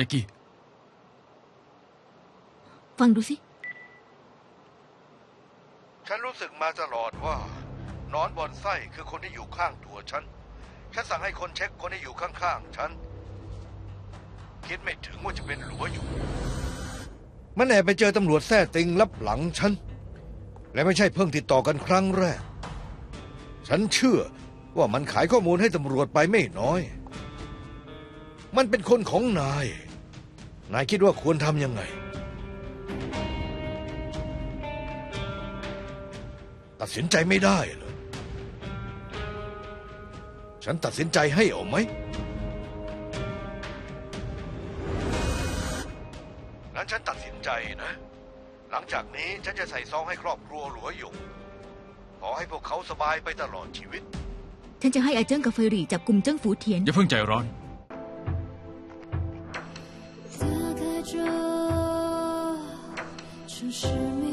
จ็กกี้ ฟังดูสิ ฉันรู้สึกมาตลอดว่า นอนบอนไส้คือคนที่อยู่ข้างตัวฉัน ฉันสั่งให้คนเช็คคนที่อยู่ข้างๆฉัน คิดไม่ถึงว่าจะเป็นหลัวอยู่ มันแอบไปเจอตำรวจแท้ติงลับหลังฉัน และไม่ใช่เพิ่งติดต่อกันครั้งแรก ฉันเชื่อว่ามันขายข้อมูลให้ตำรวจไปไม่น้อย มันเป็นคนของนาย นายคิดว่าควรทำยังไง ตัดสินใจไม่ได้เหรอ ฉันตัดสินใจให้เอาไหม งั้นฉันตัดสินใจนะ หลังจากนี้ฉันจะใส่ซองให้ครอบครัวหลัวหยงขอให้พวกเขาสบายไปตลอดชีวิต ฉันจะให้อาเจิ้งกับเฟยหรี่จับกลุ่มเจิ้งฝูเทียน อย่าเพิ่งใจร้อน 只是你